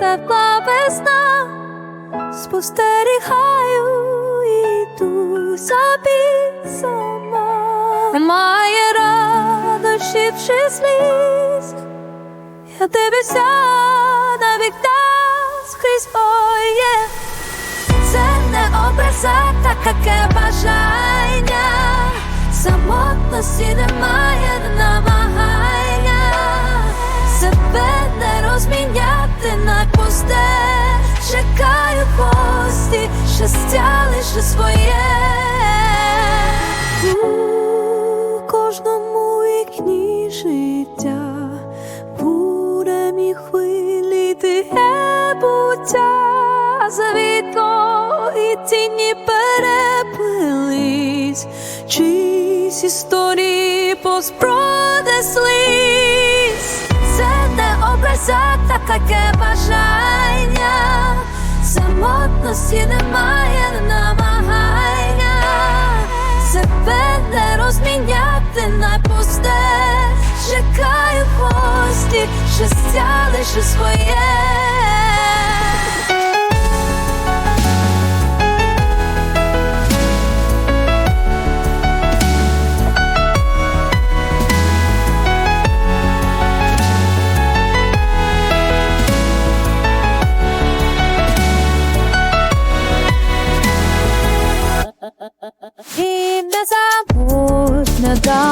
тепла весна, спостерігаю йду собі сама. Немає радощів чи сліз, я дивлюся на вікна скрізь моє. Це не образа, та таке бажання. Самотності немає щастя лише своє. Кожному вікні життя бурем і хвилі тихе буття завітло і тіні переплились, чиїсь історії пронеслись. Це не образа, та таке бажання. Самотності немає намагання. Себе не розміняти на пусте. Чекаю гості, щастя лише своє.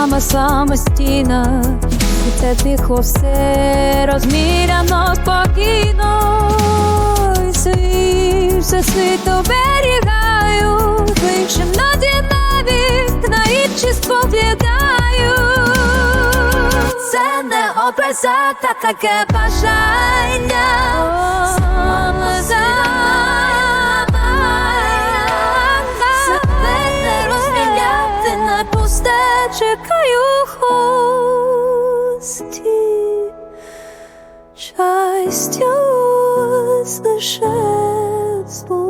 Дама самостійна, і це тихо все розміряно спокійно, і свій все світ оберігаю, іншим наді навіть на інші споглядаю. Це не та таке бажання. Сама чекаю Щастя ось лише слово.